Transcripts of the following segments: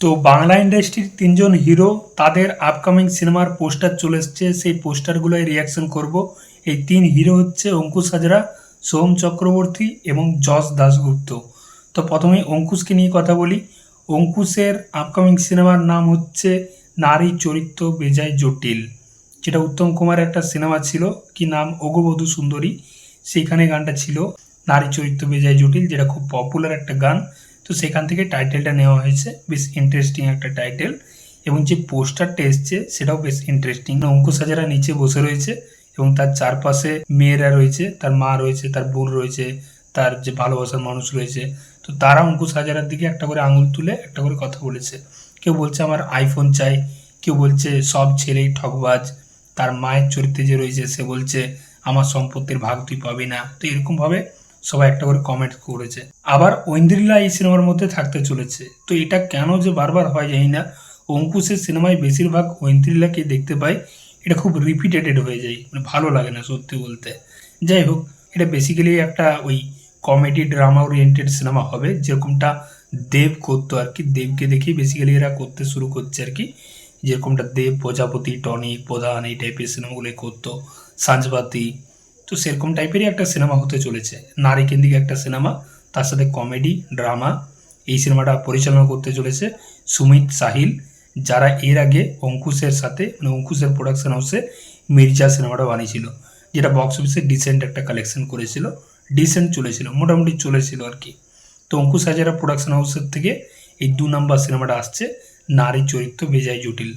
তো বাংলা ইন্ডাস্ট্রির তিনজন হিরো, তাদের আপকামিং সিনেমার পোস্টার চলে এসছে, সেই পোস্টারগুলোয় রিয়াকশন করব। এই তিন হিরো হচ্ছে অঙ্কুশ হাজরা, সোহম চক্রবর্তী এবং যশ দাশগুপ্ত। তো প্রথমে অঙ্কুশকে নিয়ে কথা বলি। অঙ্কুশের আপকামিং সিনেমার নাম হচ্ছে নারী চরিত্র বেজায় জটিল, যেটা উত্তম কুমারের একটা সিনেমা ছিল, কি নাম? অগবধূ সুন্দরী। সেইখানে গানটা ছিল, নারী চরিত্র বেজায় জটিল, যেটা খুব পপুলার একটা গান। তো সেখান থেকে টাইটেলটা নেওয়া হয়েছে, বেশ ইন্টারেস্টিং একটা টাইটেল। এবং যে পোস্টারটা এসছে, সেটাও বেশ ইন্টারেস্টিং অঙ্কুশ হাজারা নিচে বসে রয়েছে এবং তার চারপাশে মেয়েরা রয়েছে, তার মা রয়েছে, তার বোন রয়েছে, তার যে ভালোবাসার মানুষ রয়েছে। তো তারা অঙ্কুশ হাজারার দিকে একটা করে আঙুল তুলে, একটা করে কথা বলেছে। কেউ বলছে, আমার আইফোন চাই। কেউ বলছে, সব ছেলেই ঠকবাজ তার মায়ের চরিত্রে যে রয়েছে, সে বলছে, আমার সম্পত্তির ভাগ তুই পাবি না। তো এরকমভাবে সবাই একটা করে কমেন্ট করেছে। আবার ঐন্দ্রিলা এই সিনেমার মধ্যে থাকতে চলেছে। তো এটা কেন যে বারবার হয় জানি না। অঙ্কুশের সিনেমায় বেশিরভাগ ঐন্দ্রিলাকে দেখতে পাই। এটা খুব রিপিটেটেড হয়ে যায়। মানে ভালো লাগে না সত্যি বলতে। যাই হোক, এটা বেসিক্যালি একটা ওই কমেডি ড্রামা ওরিয়েন্টেড সিনেমা হবে। যেরকমটা দেব করতো আর কি। দেবকে দেখেই বেসিক্যালি এরা করতে শুরু করছে আর কি। যেরকমটা দেব প্রজাপতি, টনিক, প্রধান এই টাইপের সিনেমাগুলো করতো। সাঁঝবাতি তো সেরকম টাইপেরই একটা সিনেমা হতে চলেছে। নারী কেন্দ্রিক একটা সিনেমা তার সাথে কমেডি ড্রামা এই সিনেমাটা পরিচালনা করতে চলেছে সুমিত সাহিল, যারা এর আগে অঙ্কুশের সাথে মানে অঙ্কুশের প্রোডাকশন হাউসে মির্জা সিনেমাটা বানিয়েছিল, যেটা বক্স অফিসে ডিসেন্ট একটা কালেকশন করেছিল ডিসেন্ট চলেছিল, মোটামুটি চলেছিল আর কি। তো অঙ্কুশ হাজারা প্রোডাকশন হাউসের থেকে এই দু নম্বর সিনেমাটা আসছে, নারী চরিত্র বেজায় জটিল।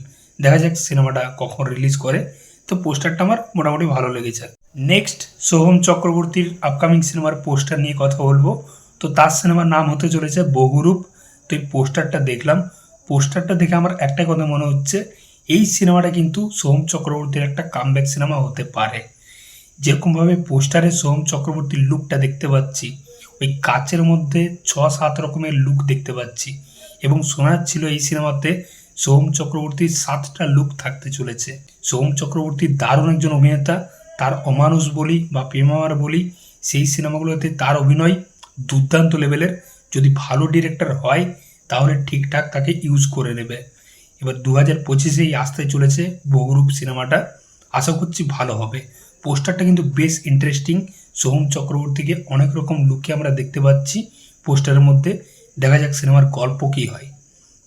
দেখা যাক সিনেমাটা কখন রিলিজ করে। তো পোস্টারটা আমার মোটামুটি ভালো লেগেছে। নেক্সট সোহম চক্রবর্তীর আপকামিং সিনেমার পোস্টার নিয়ে কথা বলব। তো তার সিনেমার নাম হতে চলেছে বহুরূপ। তো এই পোস্টারটা দেখলাম। পোস্টারটা দেখে আমার একটাই কথা মনে হচ্ছে, এই সিনেমাটা কিন্তু সোহম চক্রবর্তীর একটা কামব্যাক সিনেমা হতে পারে। যেরকমভাবে পোস্টারে সোহম চক্রবর্তীর লুকটা দেখতে পাচ্ছি, ওই কাচের মধ্যে ছ সাত রকমের লুক দেখতে পাচ্ছি এবং শোনা ছিল এই সিনেমাতে সোহম চক্রবর্তীর সাতটা লুক থাকতে চলেছে। সোহম চক্রবর্তী দারুণ একজন অভিনেতা, তার অমানুষ বলি বা প্রেমার বলি, সেই সিনেমাগুলোতে তার অভিনয় দুর্দান্ত লেভেলের। যদি ভালো ডিরেক্টর হয়, তাহলে ঠিকঠাক তাকে ইউজ করে নেবে। এবার দু হাজার পঁচিশেই আসতে চলেছে বহুরূপ সিনেমাটা। আশা করছি ভালো হবে। পোস্টারটা কিন্তু বেশ ইন্টারেস্টিং সোহম চক্রবর্তীকে অনেক রকম লুকে আমরা দেখতে পাচ্ছি পোস্টারের মধ্যে। দেখা যাক সিনেমার গল্প কী হয়।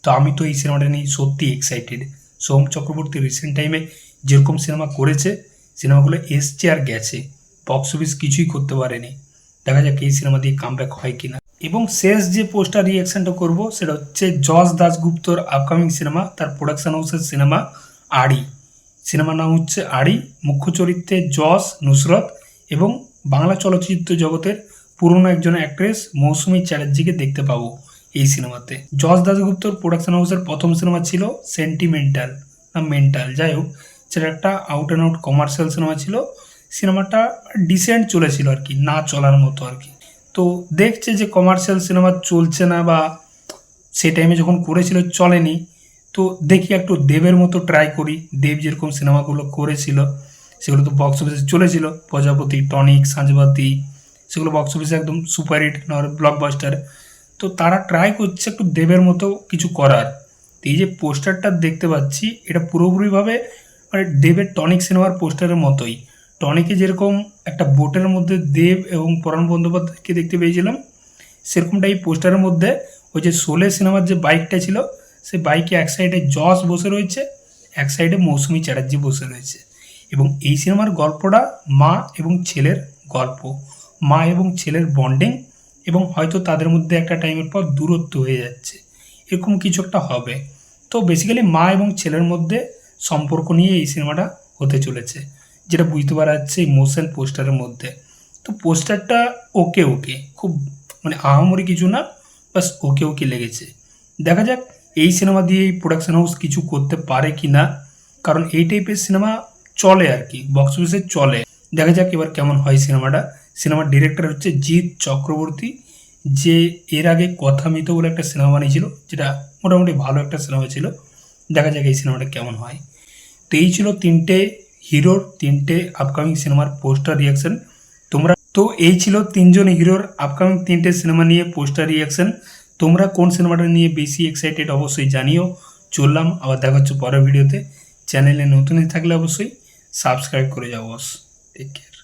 তো আমি তো এই সিনেমাটা নিয়ে সত্যি এক্সাইটেড সোম চক্রবর্তী রিসেন্ট টাইমে যেরকম সিনেমা করেছে, সিনেমাগুলো এসছে আর গেছে। বক্স অফিস কিছুই করতে পারেনি। দেখা যাক এই সিনেমা দিয়ে কামব্যাক হয় কিনা। এবং শেষ যে পোস্টার রিয়াকশনটা করব, সেটা হচ্ছে যশ দাসগুপ্তর আপকামিং সিনেমা তার প্রোডাকশন হাউসের সিনেমা আড়ি। সিনেমার নাম হচ্ছে আড়ি। মুখ্য চরিত্রে যশ, নুসরত এবং বাংলা চলচ্চিত্র জগতের পুরনো একজন অ্যাক্ট্রেস মৌসুমী চ্যাটার্জিকে দেখতে পাবো। এই সিনেমাতে। যশ দাসগুপ্তর প্রোডাকশন হাউসের প্রথম সিনেমা ছিল সেন্টিমেন্টাল না মেন্টাল যাই হোক, সেটা একটা out and out commercial cinema ছিল। সিনেমাটা ডিসেন্ট চলেছিল আর কি, না চলার মতো আর কি। তো দেখছে যে কমার্শিয়াল সিনেমা চলছে না বা সে টাইমে যখন করেছিল চলেনি, তো দেখি একটু দেবের মতো ট্রাই করি। দেব যেরকম সিনেমাগুলো করেছিল, সেগুলো তো বক্স অফিসে চলেছিল। প্রজাপতি, টনিক, সাঁজবাতি, সেগুলো বক্স অফিসে একদম সুপারহিট নয় ব্লকবাস্টার তো তারা ট্রাই করছে একটু দেবের মতো কিছু করার। এই যে পোস্টারটা দেখতে পাচ্ছি, এটা পুরোপুরিভাবে মানে দেবের টনিক সিনেমার পোস্টারের মতোই। টনিকে যেরকম একটা বোটের মধ্যে দেব এবং পরাণ বন্দ্যোপাধ্যায়কে দেখতে পেয়েছিলাম সেরকমটা এই পোস্টারের মধ্যে ওই যে শোলে সিনেমার যে বাইকটা ছিল, সেই বাইকে এক সাইডে জস বসে রয়েছে, এক সাইডে মৌসুমী চ্যাটার্জি বসে রয়েছে। এবং এই সিনেমার গল্পটা মা এবং ছেলের গল্প। মা এবং ছেলের বন্ডিং এবং হয়তো তাদের মধ্যে একটা টাইমের পর দূরত্ব হয়ে যাচ্ছে। এরকম কিছু একটা হবে। তো বেসিক্যালি মা এবং ছেলের মধ্যে সম্পর্ক নিয়ে এই সিনেমাটা হতে চলেছে। যেটা বুঝতে পারা যাচ্ছে এই মোশন পোস্টারের মধ্যে। তো পোস্টারটা ওকে ওকে, খুব মানে আহামরি কিছু না, বাস ওকে ওকে লেগেছে। দেখা যাক এই সিনেমা দিয়ে এই প্রোডাকশন হাউস কিছু করতে পারে কি না। কারণ এই টাইপের সিনেমা চলে আর কি বক্স অফিসে চলে। দেখা যাক এবার কেমন হয় সিনেমাটা। সিনেমার ডিরেক্টর হচ্ছে জিৎ চক্রবর্তী। যে এর আগে কথা মিত বলে একটা সিনেমা বানিয়েছিল, যেটা মোটামুটি ভালো একটা সিনেমা ছিল। দেখা যাক এই সিনেমাটা কেমন হয়। তো এই ছিল তিনটে হিরোর, তিনটে আপকামিং সিনেমার পোস্টার রিয়াকশন তোমরা তো এই ছিল তিনজন হিরোর আপকামিং তিনটে সিনেমা নিয়ে পোস্টার রিয়াকশন তোমরা কোন সিনেমাটা নিয়ে বেশি এক্সাইটেড অবশ্যই জানিও। চললাম, আবার দেখা হচ্ছে পরের ভিডিওতে চ্যানেলে নতুনই থাকলে অবশ্যই সাবস্ক্রাইব করে যাও বস টেক কেয়ার